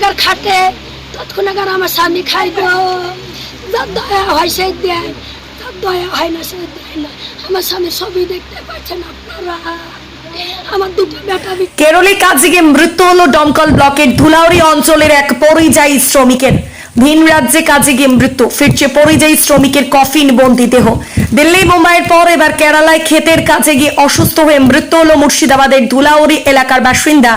Agar খাটে তৎক্ষণ agar আমার স্বামী খাইব। যার দয়া হয় সে দেয় তার দয়া হয় না সে দেয় না। আমার স্বামী সবই দেখতে পাচ্ছেন আপনারা। কেরলে কাজে গিয়ে মৃত্যু হলো দমকল ব্লকের ধুলাউড়ি অঞ্চলের এক পরিযায়ী শ্রমিকের। ভিন রাজ্যে কাজে গিয়ে মৃত্যু। ফিরছে পরিযায়ী শ্রমিকের কফিন বন্দি দেহ দিল্লি, মুম্বাইয়ের পর এবার কেরালায় ক্ষেতের কাজে গিয়ে অসুস্থ হয়ে মৃত্যু হলো মুর্শিদাবাদের ধুলাউড়ি এলাকার বাসিন্দা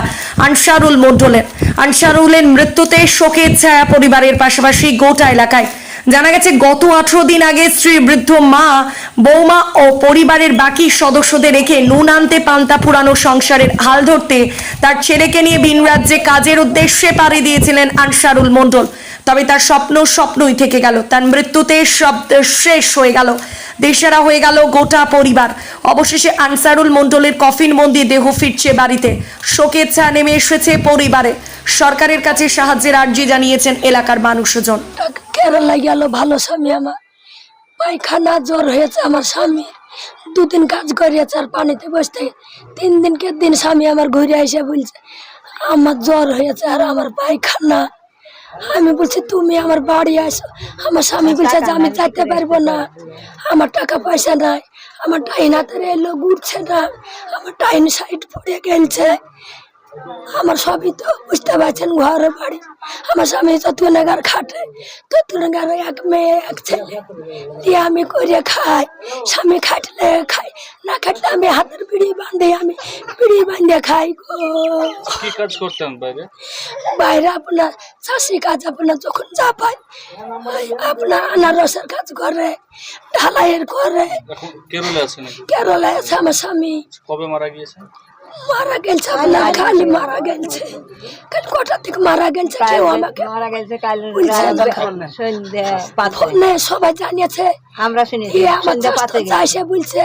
আনসারুল মন্ডলের আনসারুলের মৃত্যুতে শোকের ছায়া পরিবারের পাশাপাশি গোটা এলাকায়। জানা গেছে, গত আঠারো দিন আগে স্ত্রী, বৃদ্ধ, মা, বৌমা ও পরিবারের বাকি সদস্যদের রেখে নুন আনতে পান্তা পুরানো সংসারের হাল ধরতে তার ছেলেকে নিয়ে ভিন রাজ্যে কাজের উদ্দেশ্যে পাড়ি দিয়েছিলেন আনসারুল মণ্ডল। তবে তার স্বপ্ন স্বপ্নই থেকে গেল। তার মৃত্যুতে সব শেষ হয়ে গেল। দেশেরা হয়ে গেল গোটা পরিবার। অবশেষে আনসারুল মণ্ডলের কফিন মন্দি দেহ ফিরছে বাড়িতে। শোকের নেমে এসেছে পরিবারে। সরকারের কাছে সাহায্যের আর্জি জানিয়েছেন এলাকার মানুষজন। কেরালা গেল ভালো স্বামী আমার। পায়খানা জ্বর হয়েছে আমার স্বামী দুদিন কাজ করিয়েছে আর পানিতে বসতে। তিন দিনকে দিন স্বামী আমার ঘুরে এসে বলছে, আমার জ্বর হয়েছে আর আমার পায়খানা আমি বলছি তুমি আমার বাড়ি আসো। আমার স্বামী বলছে যে আমি যাইতে পারব না। আমার টাকা পয়সা নাই। আমার টাইন হাতে এলো ঘুরছে না। আমার টাইন সাইড পড়ে গেছে আমার সবই তো বুঝতে পারছেন ঘরে বাড়ি। আমার স্বামী চতুর্নগর খাটে। চতুর্নগর এক মেয়ে এক ছেলে। দিয়ে আমি করে খাই। স্বামী খাটলে খাই না খাটলে আমি হাতের বিড়ি বাঁধে আমি পিড়ি বাঁধে খাই গো। কি কাজ করতেন বাইরে? বাইরে আপনার চাষি কাজ আপনার যখন যা পাই আপনার আনারসের কাজ করে ঢালাইয়ের করে। কেরলে আছে নাকি? কেরলায় আছে আমার স্বামী। কবে মারা গিয়েছে? মারা গেছে আপনার খালি মারা গেছে কাল কটা থেকে মারা গেছে কেউ আমাকে মারা গেছে কাল সবাই জানিয়েছে। আমরা শুনেছি আমার সন্ধ্যা এসে বলছে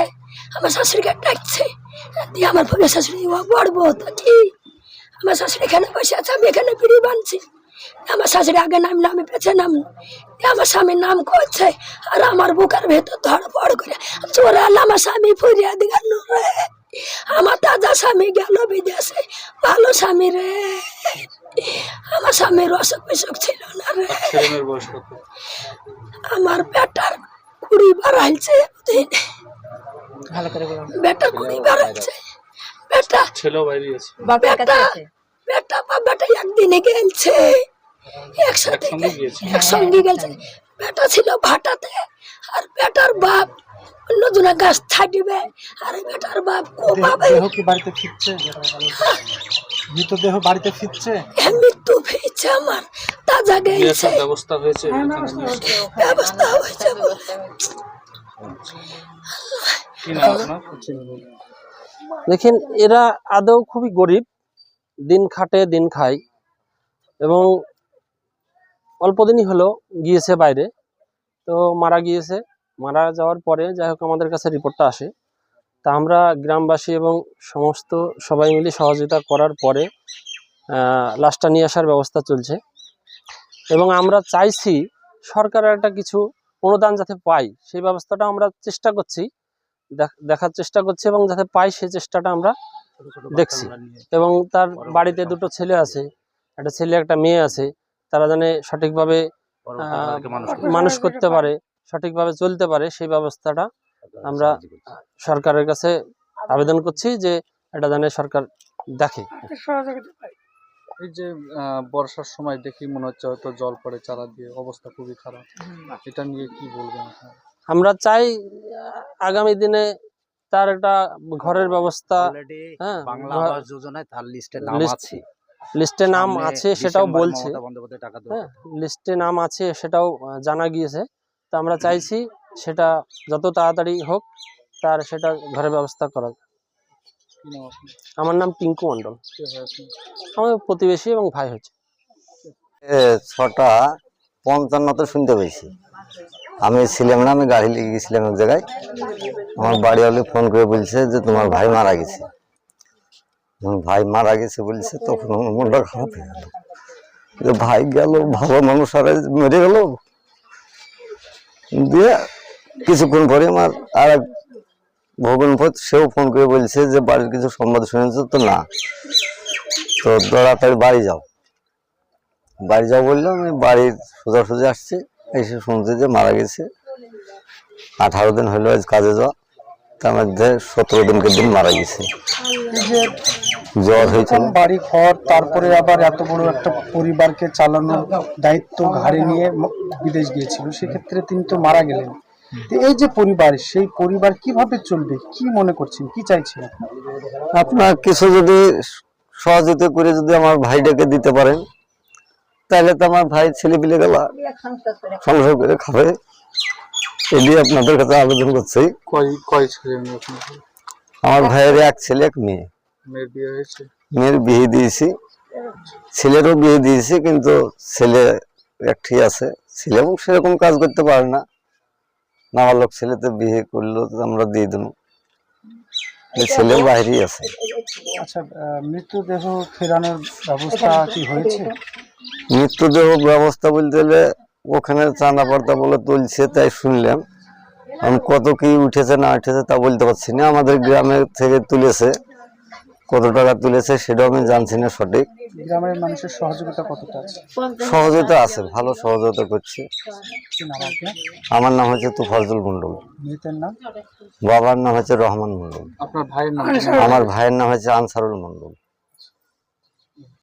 আমার শাশুড়িকে ডাকছে। দিয়ে আমার ফোনে শাশুড়ি তো কি? আমার শাশুড়ি এখানে বসে আছে আমি এখানে বিড়ি বানছি। আমার শাশুড়ি আগে নামলো আমি পেছে দিয়ে আমার স্বামীর নাম করছে আর আমার বুকের ভেতর ধর পড় করে চোরে আমার স্বামী ফুরিয়ে দিগাল রে আমার দাদা স্বামী গেল বিদেশে ভালো স্বামী রে। আমার স্বামীর অসুখ বিসুখ ছিল না রে। আমার বেটার কুড়ি বাড়াইছে বুঝলি ভালো করে বলুন বেটা কুড়ি বাড়াইছে বেটা। ছেলেও বাইরে আছে কাছে বেটা আছে? বেটা একদিনে গেলছে। একসাথে একসঙ্গে? একসঙ্গে গেছে বেটা ছিল ভাটাতে আর বেটার বাপ অন্য গাছ ছাড়িবে। আর বেটার বাপ কোপাবে দেহ কি বাড়িতে ফিরছে? মৃতদেহ বাড়িতে ফিরছে? মৃত্যু হয়েছে আমার। তাজা গেছে ব্যবস্থা হয়েছে আসার? ব্যবস্থা হয়েছে। দেখেন এরা আদৌ খুবই গরিব দিন খাটে দিন খায় এবং অল্প দিনই হলো গিয়েছে বাইরে তো মারা গিয়েছে। মারা যাওয়ার পরে যাই হোক আমাদের কাছে রিপোর্টটা আসে। তা আমরা গ্রামবাসী এবং সমস্ত সবাই মিলে সহযোগিতা করার পরে লাশটা নিয়ে আসার ব্যবস্থা চলছে। এবং আমরা চাইছি সরকারের একটা কিছু অনুদান যাতে পাই সেই ব্যবস্থাটা আমরা চেষ্টা করছি। দেখার চেষ্টা করছি এবং যাতে পাই সেই চেষ্টাটা আমরা দেখছি। এবং তার বাড়িতে দুটো ছেলে আছে একটা ছেলে একটা মেয়ে আছে তারা জানে সঠিকভাবে আহ, মানুষ করতে পারে সঠিকভাবে চলতে পারে সেই ব্যবস্থাটা আমরা সরকারের কাছে আবেদন করছি যে এটা জানে সরকার দেখে। এই যে আহ, বর্ষার সময় দেখি মনে হচ্ছে হয়তো জল পড়ে চালা দিয়ে অবস্থা খুবই খারাপ। এটা নিয়ে কি বলবেন আপনারা? আমরা চাই আগামী দিনে তার একটা ঘরের ব্যবস্থা হ্যাঁ বাংলা আবাস যোজনায় তার লিস্টে নাম আছে। লিস্টে নাম আছে সেটাও বলছে। হ্যাঁ। লিস্টে নাম আছে সেটাও জানা গিয়েছে। তো আমরা চাইছি সেটা যত তাড়াতাড়ি হোক তার সেটা ঘরের ব্যবস্থা করা আমার নাম পিঙ্কু মণ্ডল। হয় আপনি? আমার প্রতিবেশী এবং ভাই হচ্ছে। ছটা পঞ্চান্নতে শুনতে পেয়েছি। আমি ছিলাম না, আমি গাড়ি লেগে গেছিলাম এক জায়গায়। আমার বাড়িওয়ালি ফোন করে বলছে যে তোমার ভাই মারা গেছে। ভাই মারা গেছে বলছে, তখন আমার মনটা খারাপ হয়ে গেল। যে ভাই গেল, ভালো মানুষ, আর মেরে গেল। দিয়ে কিছুক্ষণ পরে আমার আর এক ভগনপত সেও ফোন করে বলছে যে বাড়ির কিছু সংবাদ শুনেছে তো না। তো তাড়াতাড়ি বাড়ি যাও। বাড়ি যাও বললাম, আমি বাড়ির সোজাসুজি আসছি। এসে শুনছি যে মারা গেছে। আঠারো দিন হলো আজ কাজে যাওয়া। তার মধ্যে সতেরো দিনকে দিন মারা গেছে। জ্বর হয়েছিল বাড়ি ঘর তারপরে আবার এত বড় একটা পরিবারকে চালানোর দায়িত্ব ঘাড়ে নিয়ে বিদেশ গিয়েছিল। সেক্ষেত্রে তিনি তো মারা গেলেন। তো এই যে পরিবার সেই পরিবার কীভাবে চলবে? কি মনে করছেন? কি চাইছেন? আপনার কিছু যদি সহযোগিতা করে যদি আমার ভাইটাকে দিতে পারেন। তাহলে তো আমার ভাই ছেলে পিলে গেলা। সংসার করে খাবে। এটি আপনাদের কাছে আবেদন করছি। ছেলে আমার ভাইয়ের এক ছেলে এক মেয়ে। মেয়ের বিয়ে হয়েছে? মেয়ের বিয়ে দিয়েছি। ছেলেরও বিয়ে দিয়েছি কিন্তু ছেলে একটি আছে। ছেলেও সেরকম কাজ করতে পারে না। নাবালক ছেলেতে বিয়ে করল তো আমরা দিয়ে দেবো। এই ছেলেও বাইরেই আছে। আচ্ছা মৃতদেহ ফেরানোর ব্যবস্থা কি হয়েছে? মৃত্যুদেহ ব্যবস্থা বলতে গেলে ওখানে চাঁদা পার্তা বলে তুলছে তাই শুনলাম। আমি কত কি উঠেছে না উঠেছে তা বলতে পারছি না। আমাদের গ্রামে থেকে তুলেছে। কত টাকা তুলেছে সেটাও আমি জানছি না সঠিক। গ্রামের মানুষের সহযোগিতা কতটা আছে? সহযোগিতা আছে ভালো সহযোগিতা করছে। আমার নাম হচ্ছে তুফাজুল মন্ডল নাম? বাবার নাম হচ্ছে রহমান মন্ডল আপনার ভাইয়ের নাম আমার ভাইয়ের নাম হচ্ছে আনসারুল মন্ডল